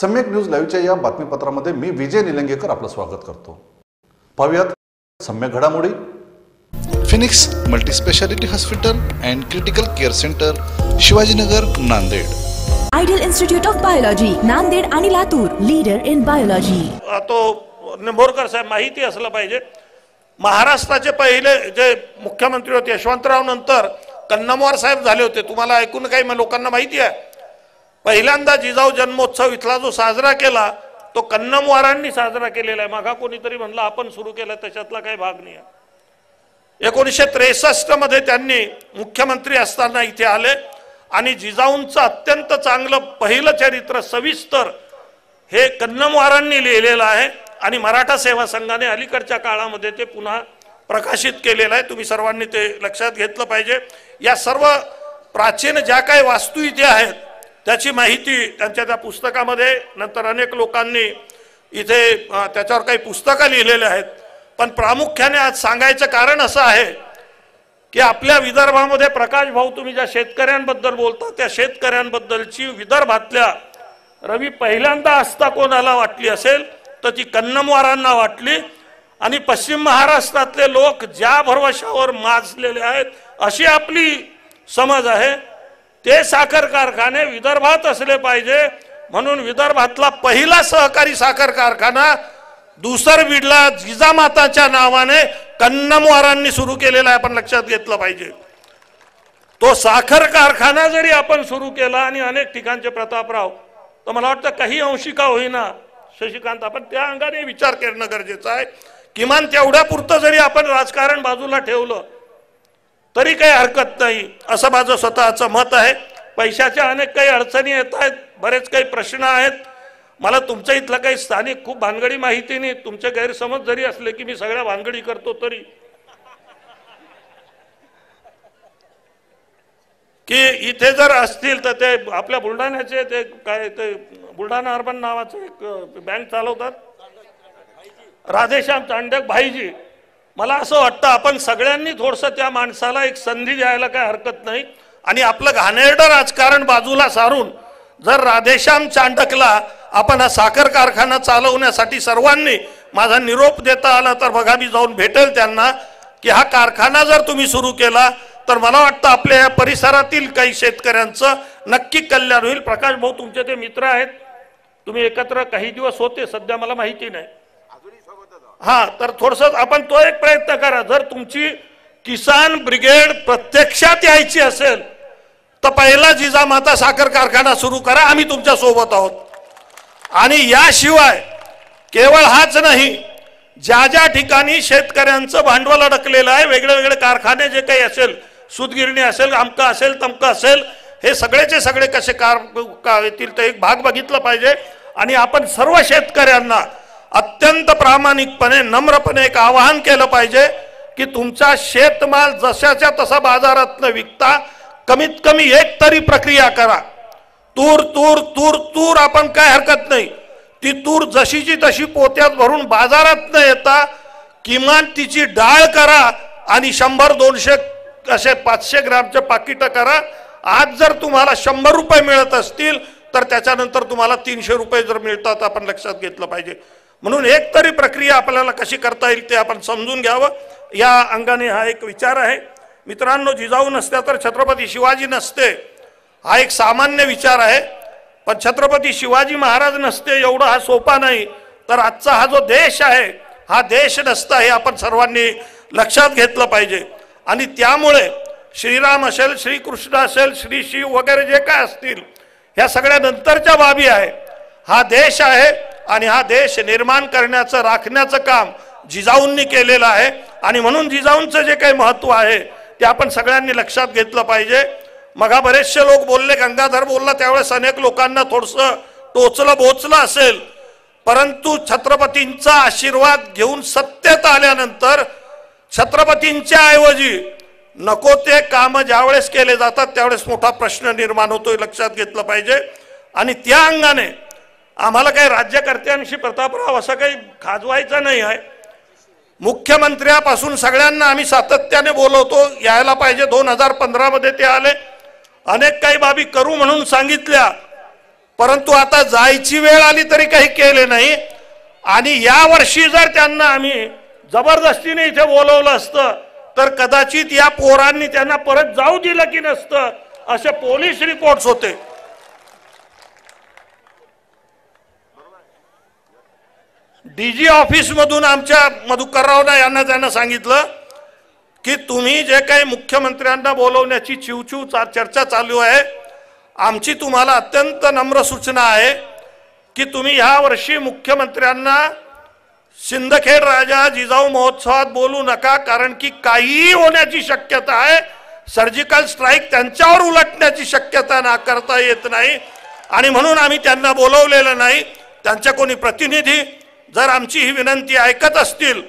सम्यक न्यूज लाईव्हच्या या बातमीपत्रामध्ये मी विजय निलंगेकर आपलं स्वागत करतो. पाहूयात सम्यक घडामोडी. Phoenix multispeciality hospital and critical care centre Shivajinagar Nanded. Ideal institute of biology Nanded आणि लातूर लीडर इन बायोलॉजी. तो निंभोरकर साहेब माहिती असलं पाहिजे. महाराष्ट्राचे पहिले जे मुख्यमंत्री होते यशवंतराव नंतर कन्नमवार साहेब झाले होते. तुम्हाला ऐकून काही लोकांना माहिती आहे? पहिल्यांदा जिजाऊ जन्मोत्सव इथला जो साजरा केला तो कन्नमवारांनी साजरा केलेला आहे. मागा कोणीतरी म्हणलं आपण सुरू केला त्याच्यातला काही भाग नाही आहे. एकोणीसशे त्रेसष्टमध्ये त्यांनी मुख्यमंत्री असताना इथे आले आणि जिजाऊंचं अत्यंत चांगलं पहिलं चरित्र सविस्तर हे कन्नमवारांनी लिहिलेलं आहे आणि मराठा सेवा संघाने अलीकडच्या काळामध्ये ते पुन्हा प्रकाशित केलेलं आहे. तुम्ही सर्वांनी ते लक्षात घेतलं पाहिजे. या सर्व प्राचीन ज्या काही वास्तू इथे आहेत त्याची माहिती त्यांच्या त्या पुस्तकामध्ये नंतर अनेक लोकांनी इथे त्याच्यावर काही पुस्तकं लिहिलेले आहेत. पण प्रामुख्याने आज सांगायचं कारण असं आहे की आपल्या विदर्भामध्ये प्रकाश भाऊ तुम्ही ज्या शेतकऱ्यांबद्दल बोलता त्या शेतकऱ्यांबद्दलची विदर्भातल्या रवी पहिल्यांदा आस्था कोणाला वाटली असेल तर ती कन्नमवारांना वाटली. आणि पश्चिम महाराष्ट्रातले लोक ज्या भरवशावर माजलेले आहेत अशी आपली समज आहे. ते साखर कारखाने विदर्भात असले पाहिजे. म्हणून विदर्भातला पहिला सहकारी साखर कारखाना दुसर बीडला जिजामाताच्या नावाने कन्नमवारांनी सुरू केलेला आहे आपण लक्षात घेतलं पाहिजे. तो साखर कारखाना जरी आपण सुरू केला आणि अनेक ठिकाणचे प्रतापराव तर मला वाटतं काही अंशी का होईना. शशिकांत आपण त्या अंगाने विचार करणं गरजेचं आहे. किमान तेवढ्या पुरतं जरी आपण राजकारण बाजूला ठेवलं तरी काही हरकत नाही. असं माझं स्वतःचं मत आहे. पैशाच्या अनेक काही अडचणी येत आहेत. बरेच काही प्रश्न आहेत. मला तुमच्या इथलं काही स्थानिक खूप भानगडी माहिती नाही. तुमचे गैरसमज जरी असले की मी सगळ्या भानगडी करतो तरी. की इथे जर असतील तर ते आपल्या बुलढाण्याचे ते काय ते बुलढाणा अर्बन नावाचं एक बँक चालवतात. राधेश्याम चांडक भाईजी. मला असं वाटतं आपण सगळ्यांनी थोडंसं त्या माणसाला एक संधी द्यायला काय हरकत नाही. आणि आपलं घाणेरडं राजकारण बाजूला सारून जर राधेश्याम चांडकला आपण हा साखर कारखाना चालवण्यासाठी सर्वांनी माझा निरोप देता आला तर बघा मी जाऊन भेटेल त्यांना की हा कारखाना जर तुम्ही सुरू केला तर मला वाटतं आपल्या या परिसरातील काही शेतकऱ्यांचं नक्की कल्याण होईल. प्रकाश भाऊ तुमचे ते मित्र आहेत. तुम्ही एकत्र काही दिवस होते सध्या मला माहिती नाही. हा तर थोडस आपण तो एक प्रयत्न करा. जर तुमची किसान ब्रिगेड प्रत्यक्षात यायची असेल तर पहिला जिजामाता साखर कारखाना सुरू करा. आम्ही तुमच्यासोबत आहोत. आणि याशिवाय केवळ हाच नाही ज्या ज्या ठिकाणी शेतकऱ्यांचं भांडवल अडकलेलं आहे वेगळे वेगळे कारखाने जे काही असेल सूतगिरणी असेल आमका असेल तमका असेल हे सगळेचे सगळे कसे कार का येतील तर एक भाग बघितला पाहिजे. आणि आपण सर्व शेतकऱ्यांना अत्यंत प्रामाणिकपणे नम्रपणे एक आवाहन केलं पाहिजे की तुमचा शेतमाल जशाच्या तसा बाजारात विकता कमीत कमी एक तरी प्रक्रिया करा. तूर तूर तूर तूर आपण काय हरकत नाही. ती तूर जशीची तशी पोत्यात भरून बाजारात न येता किमान तिची डाळ करा आणि शंभर दोनशे असे पाचशे ग्रामचे पाकिटं करा. आज जर तुम्हाला शंभर रुपये मिळत असतील तर त्याच्यानंतर तुम्हाला तीनशे रुपये जर मिळतात आपण लक्षात घेतलं पाहिजे. म्हणून एक तरी प्रक्रिया आपल्याला कशी करता येईल ते आपण समजून घ्यावं. या अंगाने हा एक विचार आहे. मित्रांनो जिजाऊ नसत्या तर छत्रपती शिवाजी नसते. हा एक सामान्य विचार आहे. पण छत्रपती शिवाजी महाराज नसते एवढं हा सोपा नाही. तर आजचा हा जो देश आहे हा देश नसता हे आपण सर्वांनी लक्षात घेतलं पाहिजे. आणि त्यामुळे श्रीराम असेल श्रीकृष्ण असेल श्री शिव वगैरे जे काय असतील ह्या सगळ्या नंतरच्या बाबी आहे. हा देश आहे आणि हा देश निर्माण करण्याचं राखण्याचं काम जिजाऊंनी केलेलं आहे. आणि म्हणून जिजाऊंचं जे काही महत्त्व आहे ते आपण सगळ्यांनी लक्षात घेतलं पाहिजे. मगा बरेचसे लोक बोलले गंगाधर बोलला त्यावेळेस अनेक लोकांना थोडंसं टोचलं बोचलं असेल. परंतु छत्रपतींचा आशीर्वाद घेऊन सत्तेत आल्यानंतर छत्रपतींच्या ऐवजी नको ते कामं ज्यावेळेस केले जातात त्यावेळेस मोठा प्रश्न निर्माण होतोय लक्षात घेतलं पाहिजे. आणि त्या अंगाने आम्हाला काही राज्यकर्त्यांशी प्रतापराव असं काही खाजवायचं नाही आहे. मुख्यमंत्र्यापासून सगळ्यांना आम्ही सातत्याने बोलवतो यायला पाहिजे. दोन हजार पंधरामध्ये ते आले. अनेक काही बाबी करू म्हणून सांगितल्या. परंतु आता जायची वेळ आली तरी काही केले नाही. आणि यावर्षी जर त्यांना आम्ही जबरदस्तीने इथे बोलवलं असतं तर कदाचित या पोरांनी त्यांना परत जाऊ दिलं की नसतं असे पोलीस रिपोर्ट्स होते. डीजी ऑफिसमधून आमच्या मधुकरराव यांना त्यांना सांगितलं की तुम्ही जे काही मुख्यमंत्र्यांना बोलवण्याची चिवचिव चा- चर्चा चालू आहे आमची तुम्हाला अत्यंत नम्र सूचना आहे की तुम्ही ह्या वर्षी मुख्यमंत्र्यांना सिंदखेड राजा जिजाऊ महोत्सवात बोलू नका कारण की काहीही होण्याची शक्यता आहे. सर्जिकल स्ट्राईक त्यांच्यावर उलटण्याची शक्यता नाकारता येत नाही. आणि म्हणून आम्ही त्यांना बोलवलेलं नाही. त्यांच्या कोणी प्रतिनिधी जर आमची ही विनंती ऐकत असतील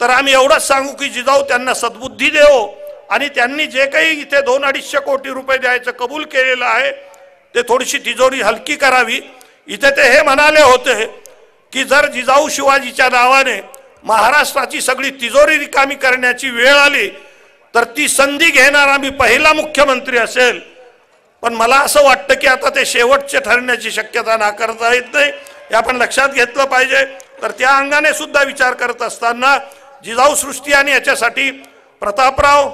तर आम्ही एवढंच सांगू की जिजाऊ त्यांना सद्बुद्धी देवो आणि त्यांनी जे काही इथे दोन अडीचशे कोटी रुपये द्यायचं कबूल केलेलं आहे ते थोडीशी तिजोरी हलकी करावी. इथे ते हे म्हणाले होते की जर जिजाऊ शिवाजीच्या नावाने महाराष्ट्राची सगळी तिजोरी रिकामी करण्याची वेळ आली तर ती संधी घेणार आम्ही पहिला मुख्यमंत्री असेल. पण मला असं वाटतं की आता ते शेवटचे ठरण्याची शक्यता नाकारता येत नाही. हे आपण लक्षात घेतलं पाहिजे. तर त्या अंगाने सुद्धा विचार करत असताना जिजाऊ सृष्टी आणि याच्यासाठी प्रतापराव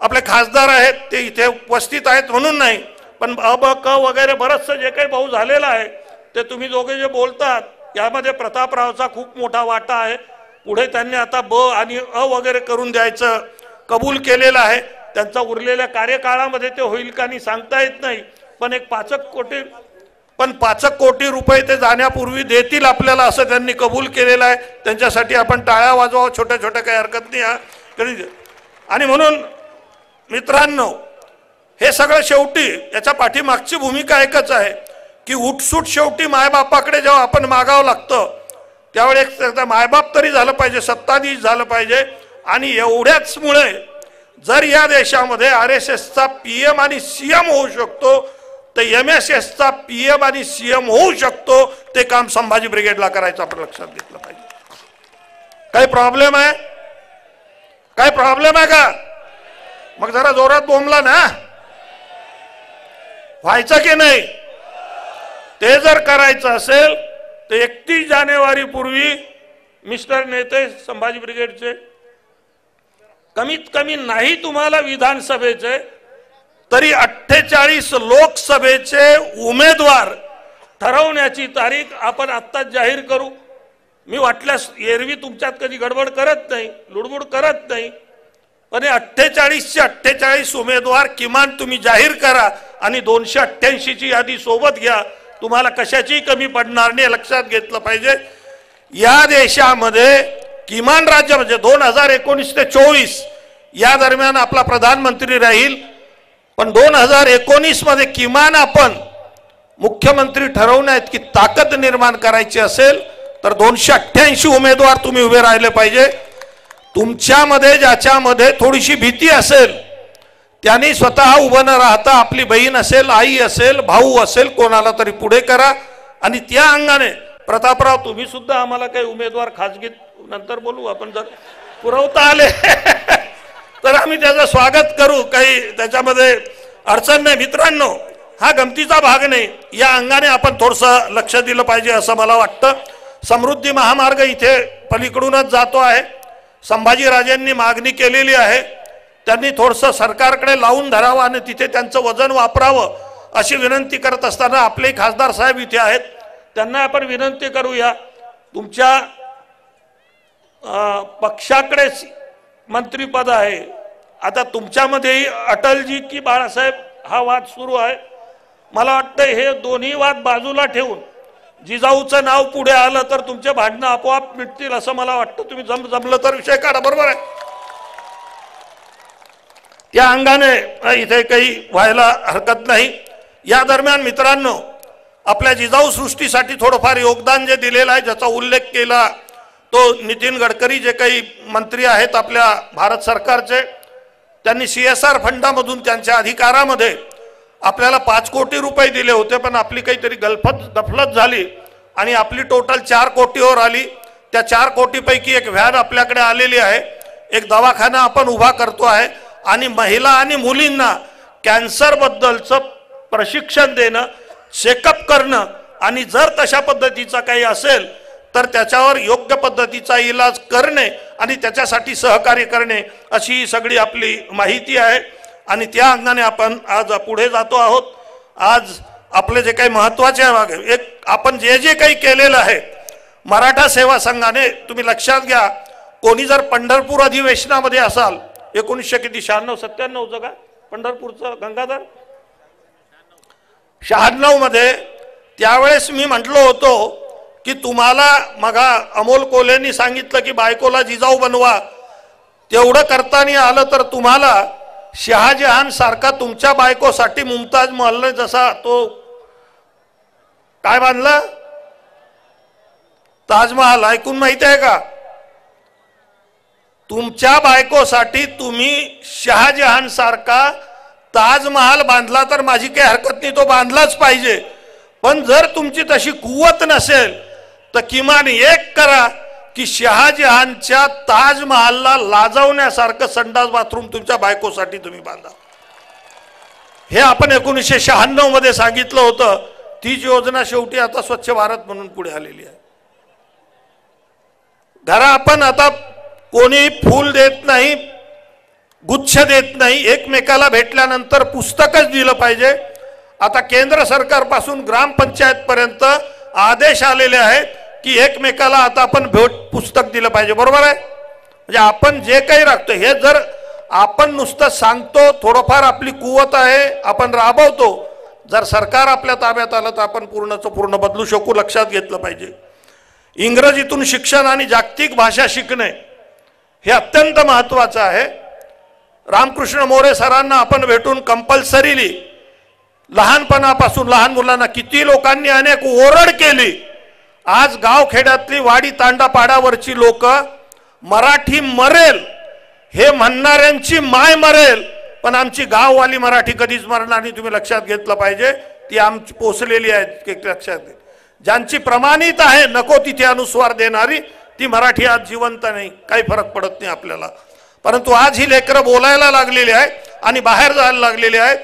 आपले खासदार आहेत ते इथे उपस्थित आहेत म्हणून नाही पण अ ब क वगैरे बरंचसं जे काही भाऊ झालेलं आहे ते तुम्ही दोघे जे बोलतात यामध्ये प्रतापरावचा खूप मोठा वाटा आहे. पुढे त्यांनी आता ब आणि अ वगैरे करून द्यायचं कबूल केलेलं आहे. त्यांचा उरलेल्या कार्यकाळामध्ये ते होईल का नाही सांगता येत नाही पण एक पाचक कोटी पण पाचक कोटी रुपये ते जाण्यापूर्वी देतील आपल्याला असं त्यांनी कबूल केलेलं आहे. त्यांच्यासाठी आपण टाळ्या वाजवा छोट्या छोट्या काही हरकत नाही आणि म्हणून मित्रांनो हे सगळं शेवटी याच्या पाठीमागची भूमिका एकच आहे की उठसूट शेवटी मायबापाकडे जेव्हा आपण मागावं लागतं त्यावेळी एक त्याचा मायबाप तरी झालं पाहिजे सत्ताधीश झालं पाहिजे. आणि एवढ्याचमुळे जर या देशामध्ये आर एस एसचा पी एम आणि सी एम होऊ शकतो तर एम एस एसचा पी एम आणि सी एम होऊ शकतो. ते काम संभाजी ब्रिगेडला करायचं आपण लक्षात घेतलं पाहिजे. काही प्रॉब्लेम आहे? काही प्रॉब्लेम आहे का? मग जरा जोरात बोंबला ना. व्हायचं की नाही? ते जर करायचं असेल तर एकतीस जानेवारी पूर्वी मिस्टर नेते संभाजी ब्रिगेडचे कमीत कमी नाही तुम्हाला विधानसभेचे तरी अठ्ठेचाळीस लोकसभेचे उमेदवार ठरवण्याची तारीख आपण आत्ताच जाहीर करू. मी वाटल्यास एरवी तुमच्यात कधी गडबड करत नाही लुडबुड करत नाही. पण हे अठ्ठेचाळीसचे अठ्ठेचाळीस उमेदवार किमान तुम्ही जाहीर करा आणि दोनशे अठ्ठ्याऐंशीची यादी सोबत घ्या. तुम्हाला कशाची कमी पडणार नाही लक्षात घेतलं पाहिजे. या देशामध्ये किमान राज्य म्हणजे दोन हजार एकोणीस ते चोवीस या दरम्यान आपला प्रधानमंत्री राहील. पण दोन हजार एकोणीसमध्ये किमान आपण मुख्यमंत्री ठरवण्यात की ताकद निर्माण करायची असेल तर दोनशे अठ्ठ्याऐंशी उमेदवार तुम्ही उभे राहिले पाहिजे. तुमच्यामध्ये ज्याच्यामध्ये थोडीशी भीती असेल त्यांनी स्वतः उभं न राहता आपली बहीण असेल आई असेल भाऊ असेल कोणाला तरी पुढे करा. आणि त्या अंगाने प्रतापराव तुम्ही सुद्धा आम्हाला काही उमेदवार खाजगीत नंतर बोलू आपण जर पुरवता आले. तर आम्ही त्याचं स्वागत करू. काही त्याच्यामध्ये अडचण नाही. मित्रांनो हा गमतीचा भाग नाही. या अंगाने आपण थोडंसं लक्ष दिलं पाहिजे असं मला वाटतं. समृद्धी महामार्ग इथे पलीकडूनच जातो आहे. संभाजीराजेंनी मागणी केलेली आहे. त्यांनी थोडंसं सरकारकडे लावून धरावं आणि तिथे त्यांचं वजन वापरावं अशी विनंती करत असताना आपले खासदार साहेब इथे आहेत. त्यांना आपण विनंती करूया. तुमच्या पक्षाकडेच मंत्रीपद आहे. आता तुमच्यामध्येही अटलजी की बाळासाहेब हा वाद सुरू आहे. मला वाटतं हे दोन्ही वाद बाजूला ठेवून जिजाऊचं नाव पुढे आलं तर तुमचे भांडणं आपोआप मिटतील असं मला वाटतं. तुम्ही जम जमलं तर विषय काढा. बरोबर आहे? त्या अंगाने इथे काही व्हायला हरकत नाही. या दरम्यान मित्रांनो आपल्या जिजाऊ सृष्टीसाठी थोडंफार योगदान जे दिलेलं आहे ज्याचा उल्लेख केला तो नितीन गडकरी जे काही मंत्री आहेत आपल्या भारत सरकारचे त्यांनी सी एस आर फंडामधून त्यांच्या अधिकारामध्ये आपल्याला पाच कोटी रुपये दिले होते पण आपली काहीतरी गलफत दफलत झाली आणि आपली टोटल चार कोटीवर आली. त्या चार कोटीपैकी एक व्हॅन आपल्याकडे आलेली आहे. एक दवाखाना आपण उभा करतो आहे आणि महिला आणि मुलींना कॅन्सरबद्दलचं प्रशिक्षण देणं चेकअप करणं आणि जर तशा पद्धतीचा काही असेल तर त्याच्यावर योग्य पद्धतीचा इलाज करणे आणि त्याच्यासाठी सहकार्य करणे अशी ही सगळी आपली माहिती आहे. आणि त्या अंगाने आपण आज पुढे जातो आहोत. आज आपले जे काही महत्त्वाचे भाग एक आपण जे जे काही केलेलं आहे मराठा सेवा संघाने तुम्ही लक्षात घ्या कोणी जर पंढरपूर अधिवेशनामध्ये असाल एकोणीसशे किती शहाण्णव सत्त्याण्णव जगा पंढरपूरचं गंगाधर? शहाण्णवमध्ये त्यावेळेस मी म्हटलो होतो की तुम्हाला मगा अमोल कोल्हेंनी सांगितलं की बायकोला जिजाऊ बनवा. तेवढं करताना आलं तर तुम्हाला शहाजहान सारखा तुमच्या बायकोसाठी मुमताज महलने जसा तो काय बांधला? ताजमहाल ऐकून माहिती आहे का? तुमच्या बायकोसाठी तुम्ही शहाजहान सारखा ताजमहाल बांधला तर माझी काही हरकत नाही तो बांधलाच पाहिजे. पण जर तुमची तशी कुवत नसेल तर किमान एक करा की शहाजहानच्या ताजमहालला लाजवण्यासारखं संडास बाथरूम तुमच्या बायकोसाठी तुम्ही बांधा. हे आपण एकोणीसशे शहाण्णवमध्ये सांगितलं होतं. तीच योजना शेवटी आता स्वच्छ भारत म्हणून पुढे आलेली आहे. घरा आपण आता कोणी फूल देत नाही गुच्छ देत नाही एकमेकाला भेटल्यानंतर पुस्तकच दिलं पाहिजे. आता केंद्र सरकारपासून ग्रामपंचायतपर्यंत आदेश आलेले आहेत. की एकमेकाला आता आपण भेट पुस्तक दिलं पाहिजे बरोबर आहे? म्हणजे आपण जे काही राखतो हे जर आपण नुसतं सांगतो थोडंफार आपली कुवत आहे आपण राबवतो जर सरकार आपल्या ताब्यात आलं तर आपण पूर्णचं पूर्ण बदलू शकू लक्षात घेतलं पाहिजे. इंग्रजीतून शिक्षण आणि जागतिक भाषा शिकणे हे अत्यंत महत्त्वाचं आहे. रामकृष्ण मोरे सरांना आपण भेटून कंपल्सरीली लहानपणापासून लहान मुलांना किती लोकांनी अनेक ओरड केली आज गावखेड्यातली वाडी तांडापाडावरची लोक मराठी मरेल हे म्हणणाऱ्यांची माय मरेल पण आमची गाववाली मराठी कधीच मरणार नाही तुम्ही लक्षात घेतलं पाहिजे. ती आमची पोचलेली आहे ते लक्षात घे ज्यांची प्रमाणित आहे नको तिथे अनुस्वार देणारी ती मराठी आज जिवंत नाही काही फरक पडत नाही आपल्याला. परंतु आज ही लेकरं बोलायला लागलेली आहेत आणि बाहेर जायला लागलेली आहेत.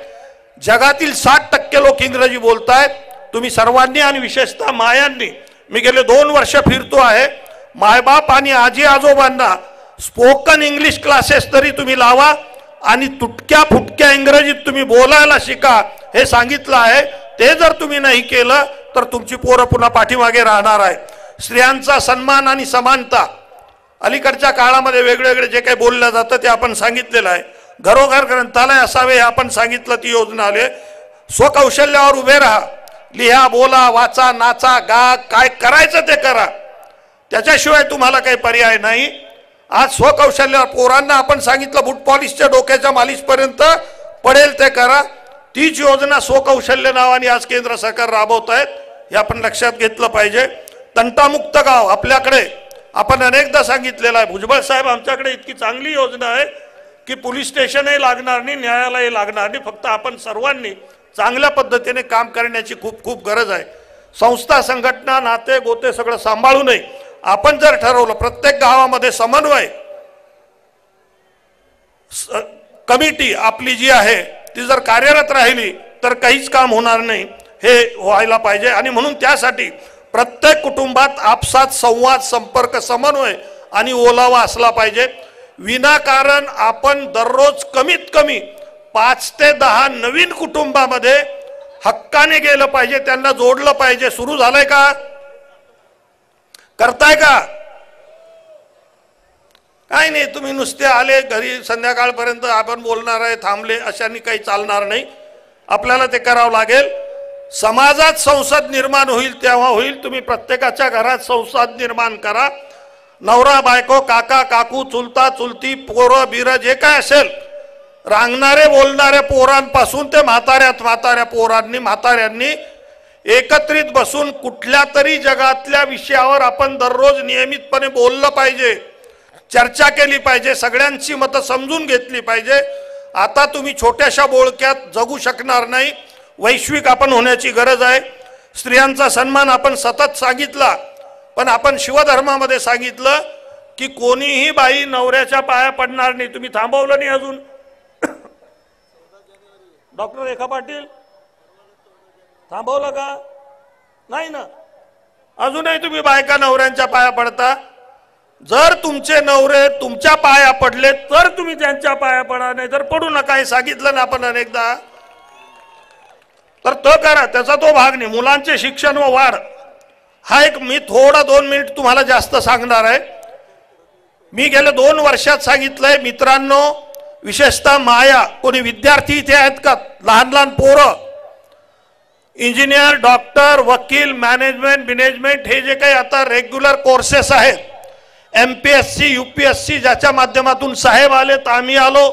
जगातील साठ टक्के लोक इंग्रजी बोलत आहेत तुम्ही सर्वांनी आणि विशेषतः मायांनी मी गेले दोन वर्ष फिरतो आहे. मायबाप आणि आजी आजोबांना स्पोकन इंग्लिश क्लासेस तरी तुम्ही लावा आणि तुटक्या फुटक्या इंग्रजीत तुम्ही बोलायला शिका हे सांगितलं आहे. ते जर तुम्ही नाही केलं तर तुमची पोरं पुन्हा पाठीमागे राहणार आहे. स्त्रियांचा सन्मान आणि समानता अलीकडच्या काळामध्ये वेगवेगळे जे काही बोललं जातं ते आपण सांगितलेलं आहे. घरोघर ग्रंथालय असावे हे आपण सांगितलं ती योजना आली स्वकौशल्यावर उभे राहा. लिहा बोला वाचा नाचा गा काय करायचं ते करा. त्याच्याशिवाय तुम्हाला काही पर्याय नाही. आज स्वकौशल्यावर पोरांना आपण सांगितलं बुट पॉलिशच्या डोक्याच्या मालिशपर्यंत पडेल ते करा. तीच योजना स्वकौशल्य नावाने आज केंद्र सरकार राबवत आहेत हे आपण लक्षात घेतलं पाहिजे. तंटामुक्त गाव आपल्याकडे आपण अनेकदा सांगितलेलं आहे भुजबळ साहेब आमच्याकडे इतकी चांगली योजना आहे की पोलीस स्टेशनही लागणार नाही न्यायालयही लागणार नाही फक्त आपण सर्वांनी चांगल्या पद्धतीने काम करण्याची खूप खूप गरज आहे. संस्था संघटना नाते गोते सगळं सांभाळू नये. आपण जर ठरवलं प्रत्येक गावामध्ये समन्वय स- कमिटी आपली जी आहे ती जर कार्यरत राहिली तर काहीच काम होणार नाही. हे व्हायला पाहिजे. आणि म्हणून त्यासाठी प्रत्येक कुटुंबात आपसात संवाद संपर्क समन्वय आणि ओलावा असला पाहिजे. विनाकारण आपण दररोज कमीत कमी पाच ते दहा नवीन कुटुंबामध्ये हक्काने गेलं पाहिजे त्यांना जोडलं पाहिजे. सुरू झालंय का? करताय का? काही नाही तुम्ही नुसते आले घरी संध्याकाळपर्यंत आपण बोलणार आहे थांबले अशांनी काही चालणार नाही. आपल्याला ते करावं लागेल. समाजात संसद निर्माण होईल तेव्हा होईल. तुम्ही प्रत्येकाच्या घरात संसद निर्माण करा. नवरा बायको काका काकू चुलता चुलती पोरं बिरं जे काय असेल रांगणारे बोलणाऱ्या पोरांपासून ते म्हाताऱ्यात म्हाताऱ्या पोरांनी म्हाताऱ्यांनी एकत्रित बसून कुठल्या तरी जगातल्या विषयावर आपण दररोज नियमितपणे बोललं पाहिजे चर्चा केली पाहिजे सगळ्यांची मतं समजून घेतली पाहिजे. आता तुम्ही छोट्याशा बोळक्यात जगू शकणार नाही. वैश्विक आपण होण्याची गरज आहे. स्त्रियांचा सन्मान आपण सतत सांगितला पण आपण शिवधर्मामध्ये सांगितलं की कोणीही बाई नवऱ्याच्या पाया पडणार नाही. तुम्ही थांबवलं नाही अजून. डॉक्टर रेखा पाटील? थांबवलं का? नाही ना. अजूनही तुम्ही बायका नवऱ्यांच्या पाया पडता? जर तुमचे नवरे तुमच्या पाया पडले तर तुम्ही त्यांच्या पाया पडा नाही तर पडू नका हे सांगितलं ना आपण अनेकदा. तर तो करा त्याचा तो भाग नाही. मुलांचे शिक्षण व वाढ. हा एक मी थोडा दोन मिनिट तुम्हाला जास्त सांगणार आहे. मी गेल्या दोन वर्षात सांगितलंय मित्रांनो विशेषतः माया कोणी विद्यार्थी इथे आहेत का? लहान लहान पोरं. इंजिनियर डॉक्टर वकील मॅनेजमेंट मॅनेजमेंट हे जे काही आता रेग्युलर कोर्सेस आहेत. M P S C U P S C ज्याच्या माध्यमातून साहेब आलेत आम्ही आलो.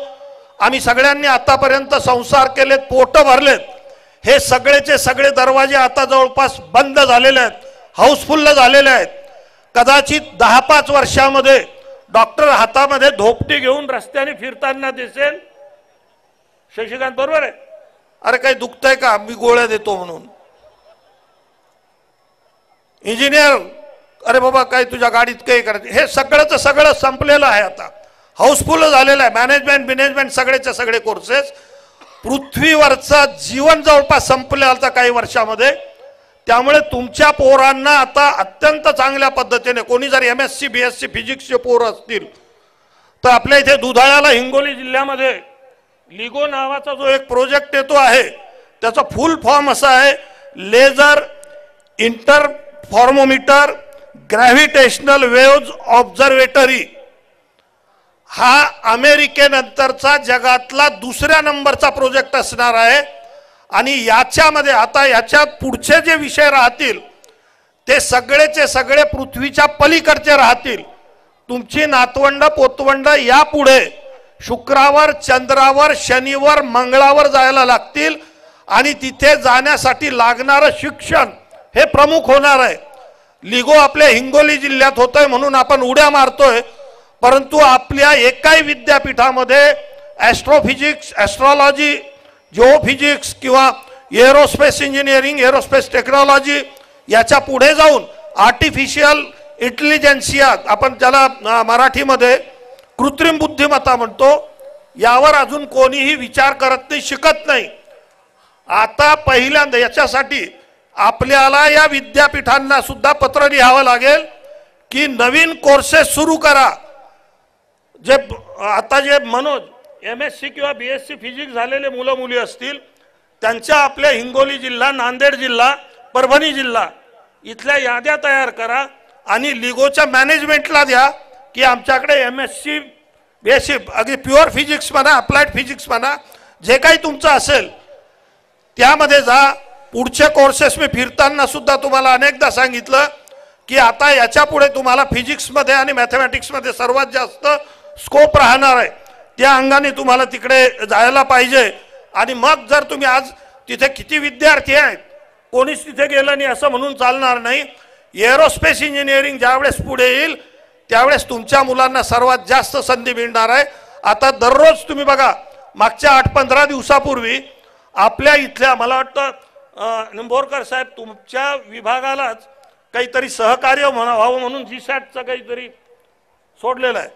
आम्ही सगळ्यांनी आतापर्यंत संसार केलेत पोटं भरलेत. हे सगळेचे सगळे दरवाजे आता जवळपास बंद झालेले आहेत हाऊसफुल्ल झालेले आहेत. कदाचित दहा पाच वर्षामध्ये डॉक्टर हातामध्ये धोपटी घेऊन रस्त्याने फिरताना दिसेल. शशिकांत बरोबर आहे? अरे काही दुखतंय का? मी गोळ्या देतो म्हणून. इंजिनियर अरे बाबा काय तुझ्या गाडीत काही करायचं. हे सगळंच सगळं संपलेलं आहे आता. हाऊसफुल झालेलं आहे. मॅनेजमेंट मॅनेजमेंट सगळेचे सगळे कोर्सेस पृथ्वीवरचं जीवन जवळपास संपलं आता काही वर्षामध्ये. त्यामुळे तुमच्या पोरांना आता अत्यंत चांगल्या पद्धतीने कोणी जर M S C B S C फिजिक्सचे पोर असतील तर आपल्या इथे दुधाळ्याला हिंगोली जिल्ह्यामध्ये लिगो नावाचा जो एक प्रोजेक्ट येतो आहे त्याचा फुल फॉर्म असा आहे laser interferometer gravitational waves observatory हा अमेरिकेनंतरचा जगातला दुसऱ्या नंबरचा प्रोजेक्ट असणार आहे. आणि याच्यामध्ये आता याच्या पुढचे जे विषय राहतील ते सगळेचे सगळे पृथ्वीच्या पलीकडचे राहतील. तुमची नातवंड पोतवंड यापुढे शुक्रावर चंद्रावर शनिवार मंगळावर जायला लागतील आणि तिथे जाण्यासाठी लागणारं शिक्षण हे प्रमुख होणार आहे. लिगो आपल्या हिंगोली जिल्ह्यात होतोय म्हणून आपण उड्या मारतोय परंतु आपल्या एकाही विद्यापीठामध्ये ॲस्ट्रोफिजिक्स ॲस्ट्रॉलॉजी जिओफिजिक्स किंवा एरोस्पेस इंजिनिअरिंग एरोस्पेस टेक्नॉलॉजी याच्यापुढे जाऊन आर्टिफिशियल इंटेलिजन्सिया आपण त्याला मराठीमध्ये कृत्रिम बुद्धिमत्ता म्हणतो यावर अजून कोणीही विचार करत नाही शिकत नाही. आता पहिल्यांदा याच्यासाठी आपल्याला या विद्यापीठांना सुद्धा पत्र लिहावं लागेल की नवीन कोर्सेस सुरू करा. जे आता जे मनोज एम एस सी किंवा बी एस सी फिजिक्स झालेले मुलं मुली असतील त्यांच्या आपल्या हिंगोली जिल्हा नांदेड जिल्हा परभणी जिल्हा इथल्या याद्या तयार करा आणि लिगोच्या मॅनेजमेंटला द्या की आमच्याकडे M S C B S C अगदी प्युअर फिजिक्स म्हणा अप्लाइड फिजिक्स म्हणा जे काही तुमचं असेल त्यामध्ये जा. पुढचे कोर्सेस मी फिरताना सुद्धा तुम्हाला अनेकदा सांगितलं की आता याच्यापुढे तुम्हाला फिजिक्समध्ये आणि मॅथमॅटिक्समध्ये सर्वात जास्त स्कोप राहणार आहे. त्या अंगाने तुम्हाला तिकडे जायला पाहिजे. आणि मग जर तुम्ही आज तिथे किती विद्यार्थी आहेत कोणीच तिथे गेलं नाही असं म्हणून चालणार नाही. एरोस्पेस इंजिनिअरिंग ज्यावेळेस पुढे येईल त्यावेळेस तुमच्या मुलांना सर्वात जास्त संधी मिळणार आहे. आता दररोज तुम्ही बघा मागच्या आठ पंधरा दिवसापूर्वी आपल्या इथल्या मला वाटतं निंभोरकर साहेब तुमच्या विभागालाच काहीतरी सहकार्य म्हणा व्हावं म्हणून जी सॅटचं काहीतरी सोडलेलं आहे.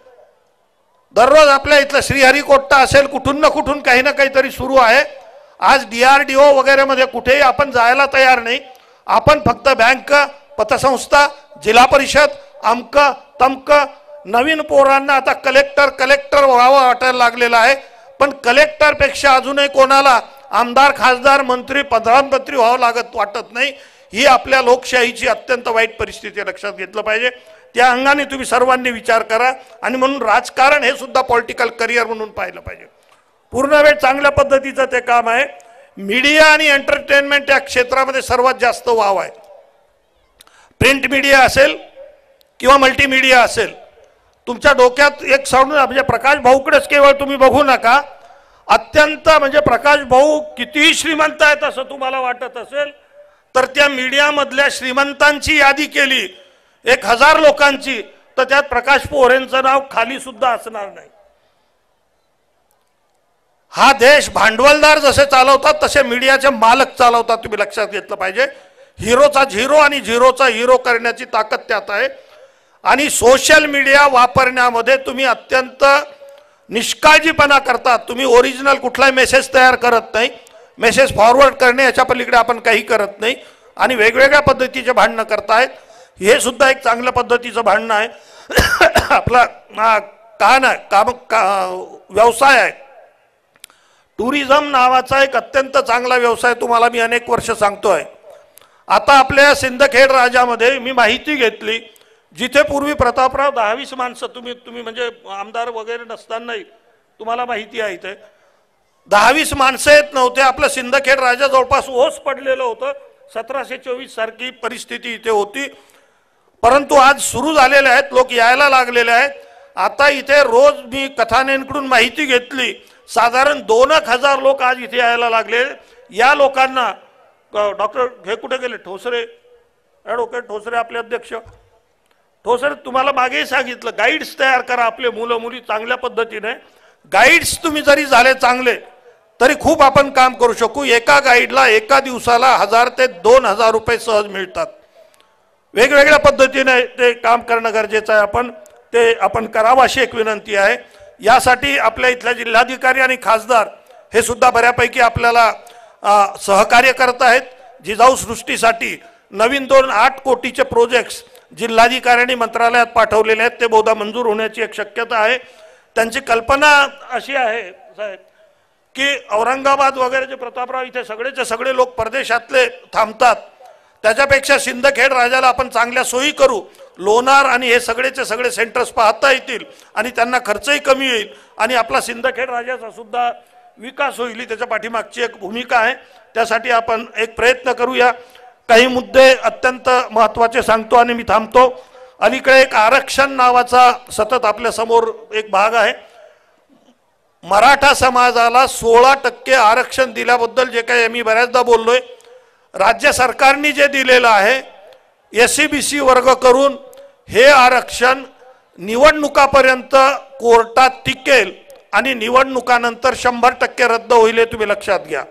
दररोज आपल्या इथलं श्रीहरिकोट्टा असेल कुठून ना कुठून काही ना काहीतरी सुरू आहे. आज डी आर डी ओ वगैरेमध्ये कुठेही आपण जायला तयार नाही. आपण फक्त बँक पतसंस्था जिल्हा परिषद अमक तमक नवीन पोरांना आता कलेक्टर कलेक्टर व्हावं वाटायला लागलेलं आहे. पण कलेक्टरपेक्षा अजूनही कोणाला आमदार खासदार मंत्री प्रधानमंत्री व्हावं लागत वाटत नाही. ही आपल्या लोकशाहीची अत्यंत वाईट परिस्थिती लक्षात घेतलं पाहिजे. त्या अंगाने तुम्ही सर्वांनी विचार करा. आणि म्हणून राजकारण हे सुद्धा पॉलिटिकल करिअर म्हणून पाहिलं पाहिजे. पूर्ण वेळ चांगल्या पद्धतीचं ते काम आहे. मीडिया आणि एंटरटेनमेंट या क्षेत्रामध्ये सर्वात जास्त वाव आहे. प्रिंट मीडिया असेल किंवा मल्टीमीडिया असेल तुमच्या डोक्यात एक सोडून म्हणजे प्रकाश भाऊकडेच केवळ तुम्ही बघू नका. अत्यंत म्हणजे प्रकाश भाऊ कितीही श्रीमंत आहेत असं तुम्हाला वाटत असेल तर त्या मीडियामधल्या श्रीमंतांची यादी केली. एक हजार लोकांची तर त्यात प्रकाश पोहरेंचं नाव खाली सुद्धा असणार नाही. हा देश भांडवलदार जसे चालवतात तसे मीडियाचे मालक चालवतात तुम्ही लक्षात घेतलं पाहिजे. हिरोचा झिरो आणि झिरोचा हिरो करण्याची ताकद त्यात आहे. आणि सोशल मीडिया वापरण्यामध्ये तुम्ही अत्यंत निष्काळजीपणा करतात. तुम्ही ओरिजिनल कुठलाही मेसेज तयार करत नाही. मेसेज फॉरवर्ड करणे याच्या पलीकडे आपण काही करत नाही. आणि वेगवेगळ्या पद्धतीचे भांडणं करतायत. हे सुद्धा एक चांगल्या पद्धतीचं भांडणं आहे. आपला कान आहे काम का व्यवसाय आहे. टुरिझम नावाचा एक अत्यंत चांगला व्यवसाय तुम्हाला मी अनेक वर्ष सांगतोय. आता आपल्या सिंदखेड राजामध्ये मी माहिती घेतली जिथे पूर्वी प्रतापराव दहावीस माणसं तुम्ही तुम्ही म्हणजे आमदार वगैरे नसतानाही तुम्हाला माहिती आहे इथे. दहावीस माणसं येत नव्हते आपलं सिंदखेड राजा जवळपास ओस पडलेलं होतं. सतराशे चोवीस सारखी परिस्थिती इथे होती. परंतु आज सुरू झालेले आहेत लोक यायला लागलेले आहेत. आता इथे रोज मी कथानेंकडून माहिती घेतली. साधारण दोन एक हजार लोक आज इथे यायला लागले. या लोकांना डॉक्टर हे कुठे गेले? ठोसरे ॲडव्होकेट ठोसरे आपले अध्यक्ष. ठोसरे तुम्हाला मागेही सांगितलं गाईड्स तयार करा आपले मुलं मुली चांगल्या पद्धतीने. गाईड्स तुम्ही जरी झाले चांगले तरी खूप आपण काम करू शकू. एका गाईडला एका दिवसाला हजार ते दोन हजार रुपये सहज मिळतात. वेगवेगळ्या पद्धतीने ते काम करणं गरजेचं आहे. आपण ते आपण करावं अशी एक विनंती आहे. यासाठी आपल्या इथल्या जिल्हाधिकारी आणि खासदार हे सुद्धा बऱ्यापैकी आपल्याला सहकार्य करत आहेत. जिजाऊ सृष्टीसाठी नवीन दोन आठ कोटीचे प्रोजेक्ट्स जिल्हाधिकाऱ्यांनी मंत्रालयात पाठवलेले आहेत. ते बहुधा मंजूर होण्याची एक शक्यता आहे. त्यांची कल्पना अशी आहे साहेब की औरंगाबाद वगैरे जे प्रतापराव इथे सगळेचे सगळे लोक परदेशातले थांबतात. त्याच्यापेक्षा सिंदखेड राजाला आपण चांगल्या सोयी करू. लोणार आणि हे सगळेचे सगळे सेंटर्स पाहता येतील आणि त्यांना खर्चही कमी येईल आणि आपला सिंदखेड राजाचा सुद्धा विकास होईल ही त्याच्या पाठीमागची एक भूमिका आहे. त्यासाठी आपण एक प्रयत्न करूया. काही मुद्दे अत्यंत महत्त्वाचे सांगतो आणि मी थांबतो. अलीकडे एक आरक्षण नावाचा सतत आपल्यासमोर एक भाग आहे. मराठा समाजाला सोळा टक्के आरक्षण दिल्याबद्दल जे काही मी बऱ्याचदा बोललोय राज्य सरकारने जे दिलेलं आहे एस सी बी सी वर्ग करून हे आरक्षण निवडणुकापर्यंत कोर्टात टिकेल आणि निवडणुकानंतर शंभर टक्के रद्द होईल हे तुम्ही लक्षात घ्या.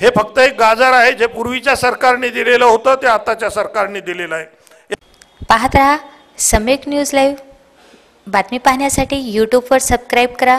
हे फक्त एक गाजर आहे जे पूर्वीच्या सरकारने दिलेलं होतं ते आताच्या सरकारने दिलेलं आहे. पाहत राहा सम्यक न्यूज लाईव्ह बातमी पाहण्यासाठी यूट्यूबवर सबस्क्राईब करा.